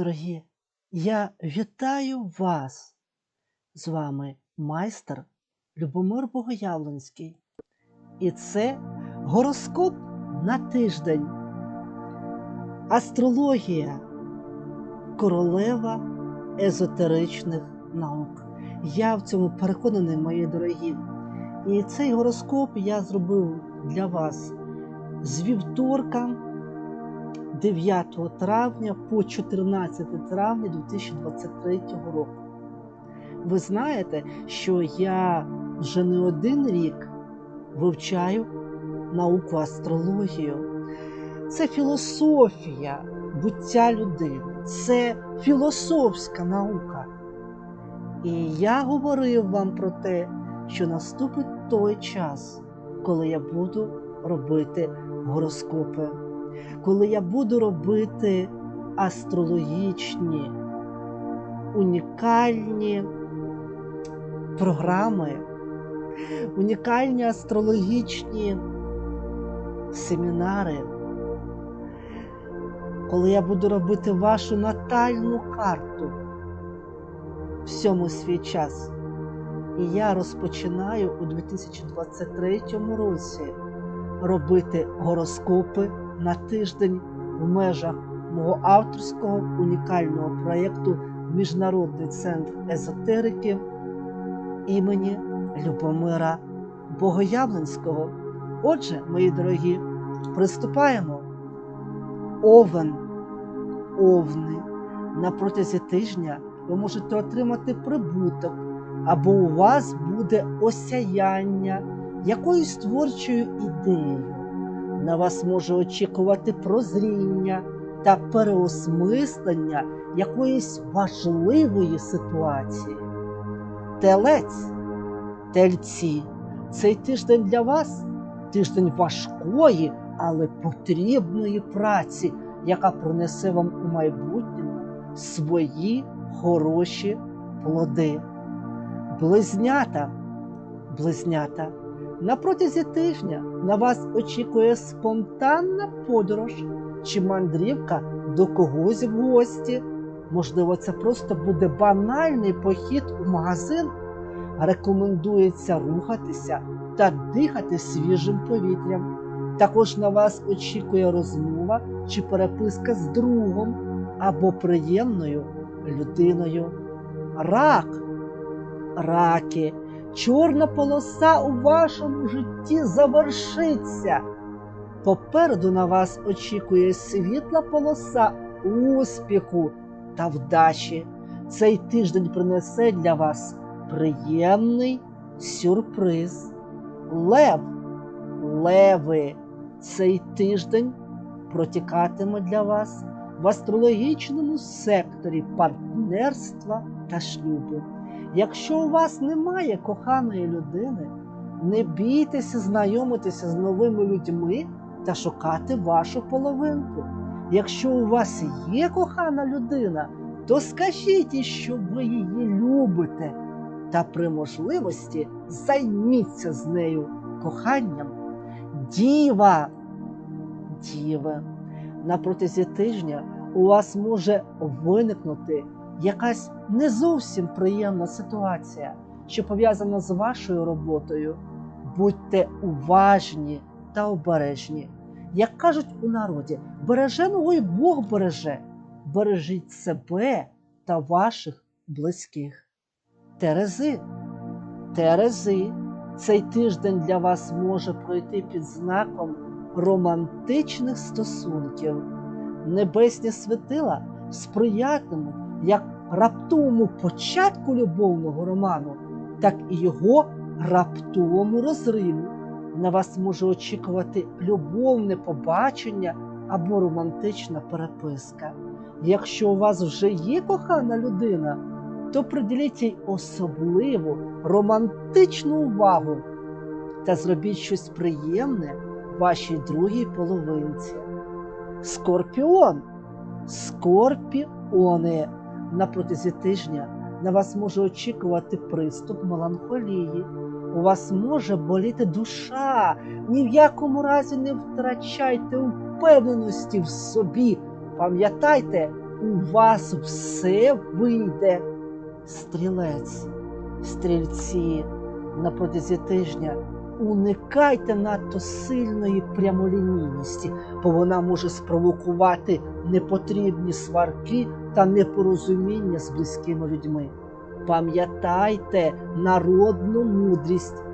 дорогі, я вітаю вас. З вами майстер Любомир Богоявленський. І це гороскоп на тиждень. Астрологія королева езотеричних наук. Я в цьому переконаний, мої дорогі. І цей гороскоп я зробив для вас з вівторка 9 травня по 14 травня 2023 року. Ви знаєте, що я вже не один рік вивчаю науку астрологію. Це філософія буття людини, це філософська наука. І я говорив вам про те, що наступить той час, коли я буду робити гороскопи, коли я буду робити астрологічні, унікальні програми, унікальні астрологічні семінари, коли я буду робити вашу натальну карту всьому свій час. І я розпочинаю у 2023 році робити гороскопи на тиждень в межах мого авторського унікального проєкту Міжнародний центр езотерики імені Любомира Богоявленського. Отже, мої дорогі, приступаємо. Овен, овни на протязі тижня ви можете отримати прибуток, або у вас буде осяяння якоюсь творчою ідеєю. На вас може очікувати прозріння та переосмислення якоїсь важливої ситуації. Телець, тельці, цей тиждень для вас тиждень важкої, але потрібної праці, яка принесе вам у майбутньому свої хороші плоди. Близнята, близнята, на протязі тижня на вас очікує спонтанна подорож чи мандрівка до когось в гості. Можливо, це просто буде банальний похід у магазин. Рекомендується рухатися та дихати свіжим повітрям. Також на вас очікує розмова чи переписка з другом або приємною людиною. Рак, раки, чорна полоса у вашому житті завершиться. Попереду на вас очікує світла полоса успіху та вдачі. Цей тиждень принесе для вас приємний сюрприз. Лев, леви, цей тиждень протікатиме для вас в астрологічному секторі партнерства та шлюбу. Якщо у вас немає коханої людини, не бійтеся знайомитися з новими людьми та шукати вашу половинку. Якщо у вас є кохана людина, то скажіть, їй, що ви її любите, та при можливості займіться з нею коханням. Діва, діва, на протязі тижня у вас може виникнути якась не зовсім приємна ситуація, що пов'язана з вашою роботою. Будьте уважні та обережні. Як кажуть у народі, береженого й Бог береже, бережіть себе та ваших близьких. Терези, Терези, цей тиждень для вас може пройти під знаком романтичних стосунків. Небесні світила сприятимуть як раптовому початку любовного роману, так і його раптовому розриву. На вас може очікувати любовне побачення або романтична переписка. Якщо у вас вже є кохана людина, то приділіть їй особливу романтичну увагу та зробіть щось приємне вашій другій половинці. Скорпіон. Скорпіони на протязі тижня на вас може очікувати приступ меланхолії. У вас може боліти душа. Ні в якому разі не втрачайте впевненості в собі. Пам'ятайте, у вас все вийде. Стрілець, стрільці на протязі тижня уникайте надто сильної прямолінійності, бо вона може спровокувати непотрібні сварки та непорозуміння з близькими людьми. Пам'ятайте народну мудрість.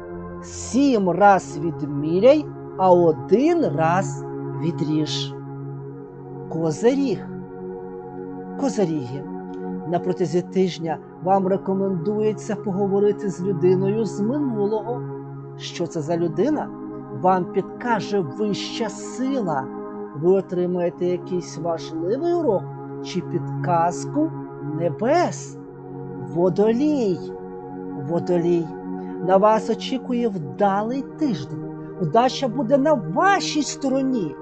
Сім раз відміряй, а один раз відріж. Козиріг. Козиріги. На протязі тижня вам рекомендується поговорити з людиною з минулого. Що це за людина? Вам підкаже вища сила. Ви отримаєте якийсь важливий урок чи підказку небес. Водолій. Водолій. На вас очікує вдалий тиждень. Удача буде на вашій стороні.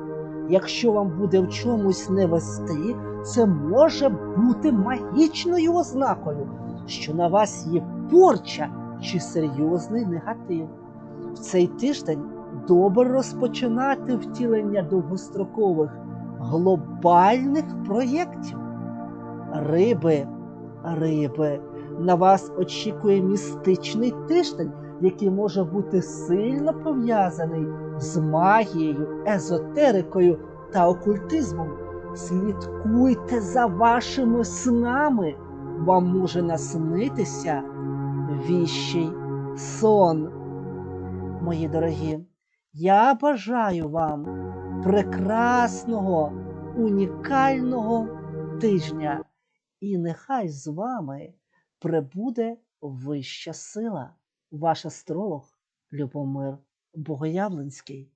Якщо вам буде в чомусь не вести, це може бути магічною ознакою, що на вас є порча чи серйозний негатив. В цей тиждень добре розпочинати втілення довгострокових глобальних проєктів. Риби, риби, на вас очікує містичний тиждень, який може бути сильно пов'язаний з магією, езотерикою та окультизмом. Слідкуйте за вашими снами. Вам може наснитися віщий сон. Мої дорогі, я бажаю вам прекрасного, унікального тижня, і нехай з вами прибуде вища сила, ваш астролог Любомир Богоявленський.